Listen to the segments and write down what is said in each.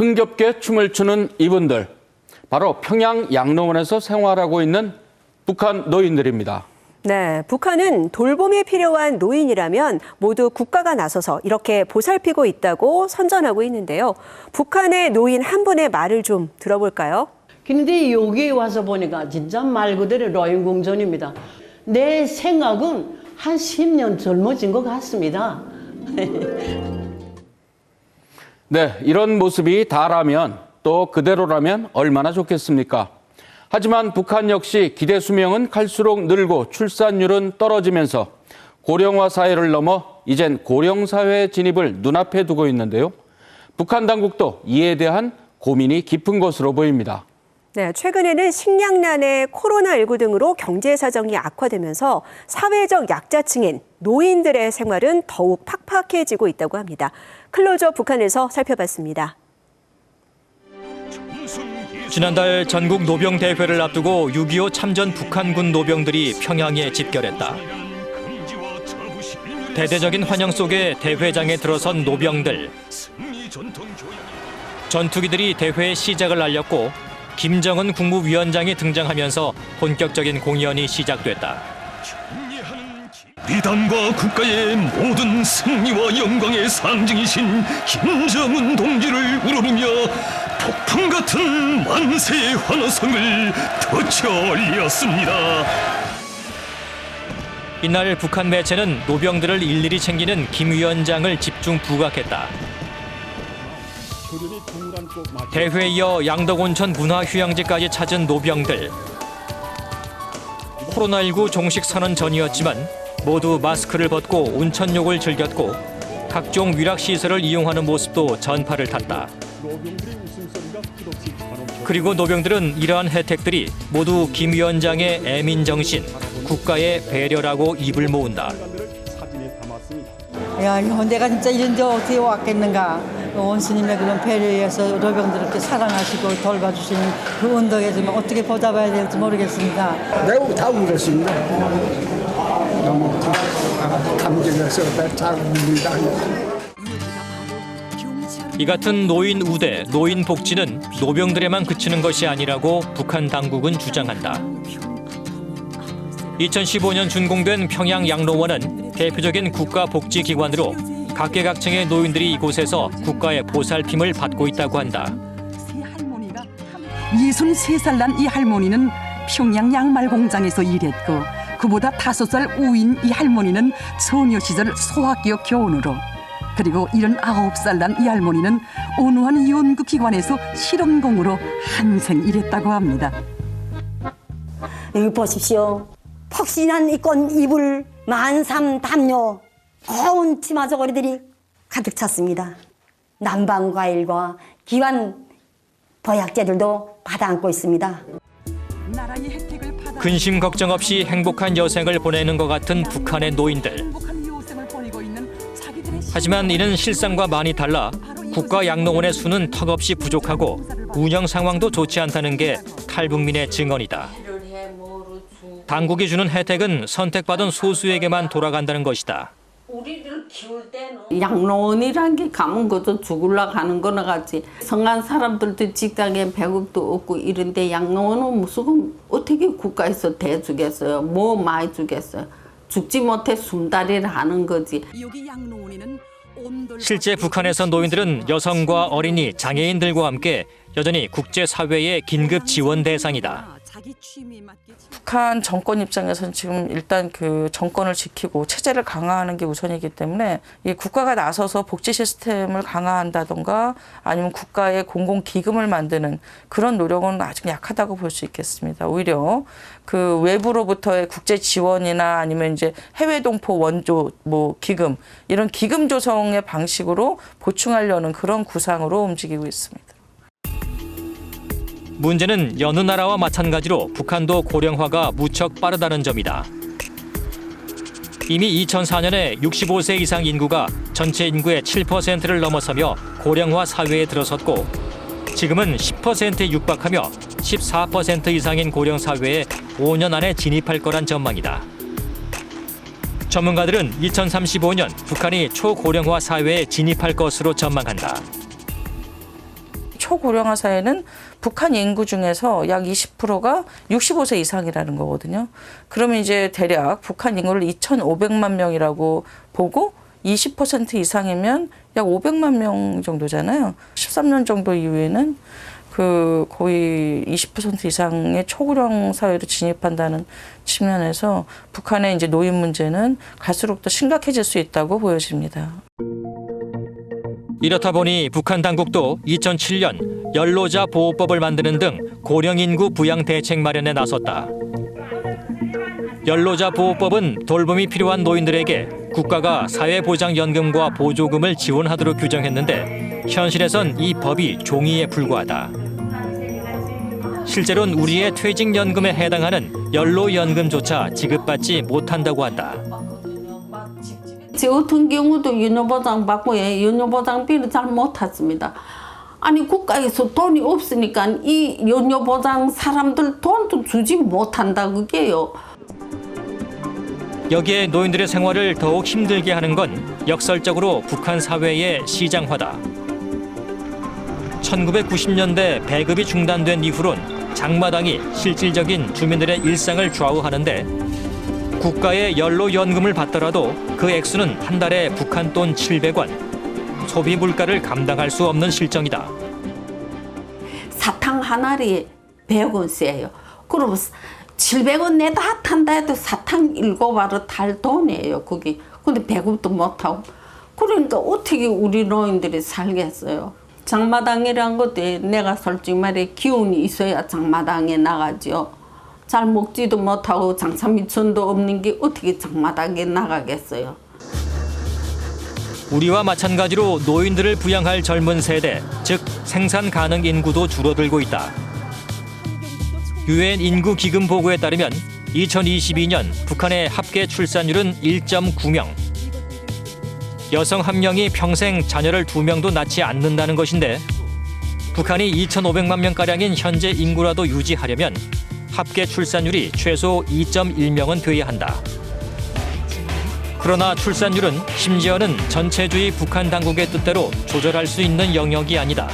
흥겹게 춤을 추는 이분들 바로 평양 양로원에서 생활하고 있는 북한 노인들입니다. 네, 북한은 돌봄이 필요한 노인이라면 모두 국가가 나서서 이렇게 보살피고 있다고 선전하고 있는데요. 북한의 노인 한 분의 말을 좀 들어볼까요? 근데 여기 와서 보니까 진짜 말 그대로 로인공전입니다. 내 생각은 한 10년 젊어진 것 같습니다. 네, 이런 모습이 다라면 또 그대로라면 얼마나 좋겠습니까? 하지만 북한 역시 기대 수명은 갈수록 늘고 출산율은 떨어지면서 고령화 사회를 넘어 이젠 고령 사회 진입을 눈앞에 두고 있는데요. 북한 당국도 이에 대한 고민이 깊은 것으로 보입니다. 네, 최근에는 식량난에 코로나19 등으로 경제 사정이 악화되면서 사회적 약자층인 노인들의 생활은 더욱 팍팍해지고 있다고 합니다. 클로저 북한에서 살펴봤습니다. 지난달 전국 노병 대회를 앞두고 6.25 참전 북한군 노병들이 평양에 집결했다. 대대적인 환영 속에 대회장에 들어선 노병들. 전투기들이 대회의 시작을 알렸고 김정은 국무위원장이 등장하면서 본격적인 공연이 시작됐다. 비단과 국가의 모든 승리와 영광의 상징이신 김정은 동지를 우러르며 폭풍 같은 만세의 환호성을 터쳐 올렸습니다. 이날 북한 매체는 노병들을 일일이 챙기는 김 위원장을 집중 부각했다. 대회에 이어 양덕온천 문화휴양지까지 찾은 노병들. 코로나19 종식 선언 전이었지만 모두 마스크를 벗고 온천욕을 즐겼고 각종 위락시설을 이용하는 모습도 전파를 탔다. 그리고 노병들은 이러한 혜택들이 모두 김 위원장의 애민 정신, 국가의 배려라고 입을 모은다. 야, 내가 진짜 이런 데 어떻게 왔겠는가. 원수님의 그런 배려에서 노병들 이렇게 사랑하시고 돌봐주시는 그 운동에 좀 어떻게 보답해야 될지 모르겠습니다. 매우 다 울었습니다. 너무 감- 감정해서 잘 웁니다. 이 같은 노인 우대, 노인 복지는 노병들에만 그치는 것이 아니라고 북한 당국은 주장한다. 2015년 준공된 평양 양로원은 대표적인 국가 복지 기관으로 각계각층의 노인들이 이곳에서 국가의 보살핌을 받고 있다고 한다. 63살 난 이 할머니는 평양 양말 공장에서 일했고 그보다 다섯 살 우인 이 할머니는 소녀 시절 소학교 교원으로 그리고 79살 난 이 할머니는 온화한 연구 기관에서 실험공으로 한생 일했다고 합니다. 여기 보십시오. 폭신한 이꽃 이불 만삼 담요 고운 치마 저고리들이 가득 찼습니다. 난방 과일과 기관 보약제들도 받아안고 있습니다. 근심 걱정 없이 행복한 여생을 보내는 것 같은 북한의 노인들. 하지만 이는 실상과 많이 달라 국가 양로원의 수는 턱없이 부족하고 운영 상황도 좋지 않다는 게 탈북민의 증언이다. 당국이 주는 혜택은 선택받은 소수에게만 돌아간다는 것이다. 양로원이란 게 가면 그저 죽을라 가는 거나 같지 성한 사람들도 직장에 배급도 없고 이런데 양로원은 무슨 어떻게 국가에서 대주겠어요 뭐 많이 주겠어요 죽지 못해 숨다리를 하는 거지 실제 북한에서 노인들은 여성과 어린이, 장애인들과 함께 여전히 국제사회의 긴급 지원 대상이다. 북한 정권 입장에서는 지금 일단 그 정권을 지키고 체제를 강화하는 게 우선이기 때문에 이 국가가 나서서 복지 시스템을 강화한다던가 아니면 국가의 공공 기금을 만드는 그런 노력은 아직 약하다고 볼 수 있겠습니다. 오히려 그 외부로부터의 국제 지원이나 아니면 이제 해외 동포 원조 뭐 기금 이런 기금 조성의 방식으로 보충하려는 그런 구상으로 움직이고 있습니다. 문제는 여느 나라와 마찬가지로 북한도 고령화가 무척 빠르다는 점이다. 이미 2004년에 65세 이상 인구가 전체 인구의 7%를 넘어서며 고령화 사회에 들어섰고 지금은 10%에 육박하며 14% 이상인 고령 사회에 5년 안에 진입할 거란 전망이다. 전문가들은 2035년 북한이 초고령화 사회에 진입할 것으로 전망한다. 초고령화 사회는 북한 인구 중에서 약 20%가 65세 이상이라는 거거든요. 그러면 이제 대략 북한 인구를 2,500만 명이라고 보고 20% 이상이면 약 500만 명 정도잖아요. 13년 정도 이후에는 그 거의 20% 이상의 초고령 사회로 진입한다는 측면에서 북한의 이제 노인 문제는 갈수록 더 심각해질 수 있다고 보여집니다. 이렇다 보니 북한 당국도 2007년 연로자 보호법을 만드는 등 고령 인구 부양 대책 마련에 나섰다. 연로자 보호법은 돌봄이 필요한 노인들에게 국가가 사회보장연금과 보조금을 지원하도록 규정했는데 현실에선 이 법이 종이에 불과하다. 실제로는 우리의 퇴직연금에 해당하는 연로연금조차 지급받지 못한다고 한다. 저 같은 경우도 연료보장 받고 예, 연료보장비를 잘 못했습니다. 아니 국가에서 돈이 없으니까 이 연료보장 사람들 돈도 주지 못한다 그게요. 여기에 노인들의 생활을 더욱 힘들게 하는 건 역설적으로 북한 사회의 시장화다. 1990년대 배급이 중단된 이후론 장마당이 실질적인 주민들의 일상을 좌우하는데 국가의 연로 연금을 받더라도 그 액수는 한 달에 북한 돈 700원. 소비 물가를 감당할 수 없는 실정이다. 사탕 한 알이 100원세예요. 그럼 700원 내다 탄다 해도 사탕 일곱 알을 탈 돈이에요. 그게. 근데 배급도 못하고. 그러니까 어떻게 우리 노인들이 살겠어요. 장마당이란 것도 내가 솔직히 말해 기운이 있어야 장마당에 나가죠. 잘 먹지도 못하고 장사 미천도 없는 게 어떻게 장마당에 나가겠어요. 우리와 마찬가지로 노인들을 부양할 젊은 세대, 즉 생산 가능 인구도 줄어들고 있다. 유엔 인구 기금 보고에 따르면 2022년 북한의 합계 출산율은 1.9명. 여성 한 명이 평생 자녀를 두 명도 낳지 않는다는 것인데 북한이 2,500만 명가량인 현재 인구라도 유지하려면 합계 출산율이 최소 2.1명은 돼야 한다. 그러나 출산율은 심지어는 전체주의 북한 당국의 뜻대로 조절할 수 있는 영역이 아니다.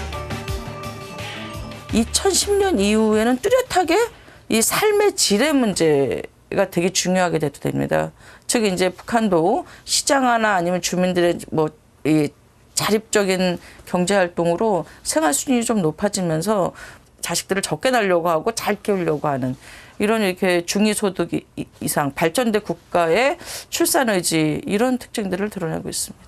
2010년 이후에는 뚜렷하게 이 삶의 질의 문제가 되게 중요하게 돼도 됩니다. 즉 이제 북한도 시장화나 아니면 주민들의 뭐 이 자립적인 경제 활동으로 생활 수준이 좀 높아지면서 자식들을 적게 낳으려고 하고 잘 키우려고 하는 이런 이렇게 중위소득 이- 이상 발전된 국가의 출산 의지 이런 특징들을 드러내고 있습니다.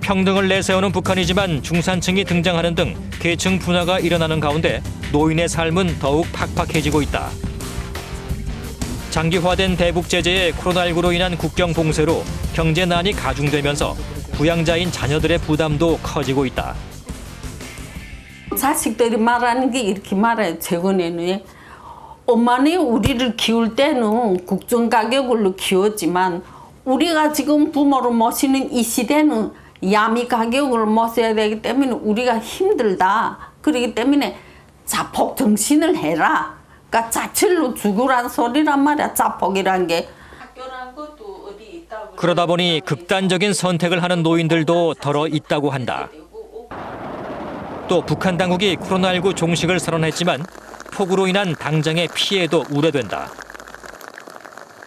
평등을 내세우는 북한이지만 중산층이 등장하는 등 계층 분화가 일어나는 가운데 노인의 삶은 더욱 팍팍해지고 있다. 장기화된 대북 제재에 코로나19로 인한 국경 봉쇄로 경제난이 가중되면서 부양자인 자녀들의 부담도 커지고 있다. 자식들이 말하는 게 이렇게 말해요. 최근에는 엄마는 우리를 키울 때는 국정 가격으로 키웠지만 우리가 지금 부모를 모시는 이 시대는 야미 가격으로 모셔야 되기 때문에 우리가 힘들다. 그렇기 때문에 자폭 정신을 해라. 그러니까 자철로 죽으란 소리란 말이야. 자폭이란 게. 그러다 보니 극단적인 선택을 하는 노인들도 덜어 있다고 한다. 또 북한 당국이 코로나19 종식을 선언했지만 폭우로 인한 당장의 피해도 우려된다.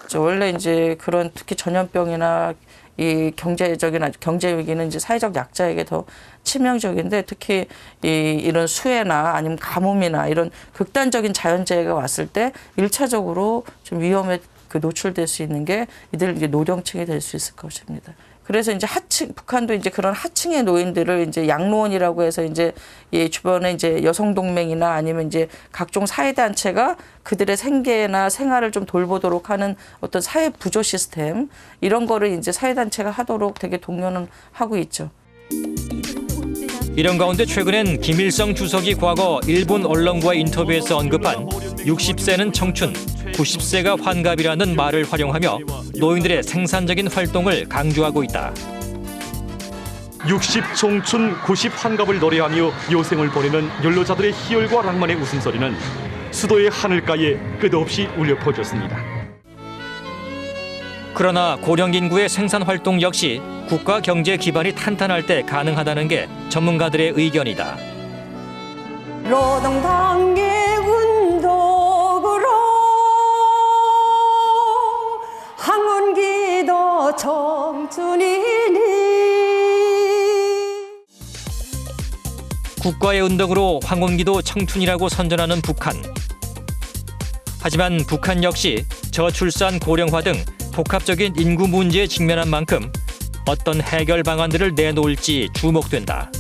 저 원래 이제 그런 특히 전염병이나 이 경제적인 경제 위기는 이제 사회적 약자에게 더 치명적인데 특히 이 이런 수해나 아니면 가뭄이나 이런 극단적인 자연재해가 왔을 때 일차적으로 좀 위험에 그 노출될 수 있는 게 이들 노령층이 될 수 있을 것입니다. 그래서 이제 하층 북한도 이제 그런 하층의 노인들을 이제 양로원이라고 해서 이제 이 주변에 이제 여성 동맹이나 아니면 이제 각종 사회 단체가 그들의 생계나 생활을 좀 돌보도록 하는 어떤 사회 부조 시스템 이런 거를 이제 사회 단체가 하도록 되게 독려는 하고 있죠. 이런 가운데 최근엔 김일성 주석이 과거 일본 언론과의 인터뷰에서 언급한 60세는 청춘, 90세가 환갑이라는 말을 활용하며 노인들의 생산적인 활동을 강조하고 있다. 60 청춘 90 환갑을 노래하며 여생을 보내는 연로자들의 희열과 낭만의 웃음소리는 수도의 하늘가에 끝없이 울려 퍼졌습니다. 그러나 고령 인구의 생산 활동 역시 국가 경제 기반이 탄탄할 때 가능하다는 게 전문가들의 의견이다. 노동당의 운동으로 항원기도 청춘이니 국가의 운동으로 황혼기도 청춘이라고 선전하는 북한. 하지만 북한 역시 저출산 고령화 등 복합적인 인구 문제에 직면한 만큼 어떤 해결 방안들을 내놓을지 주목된다.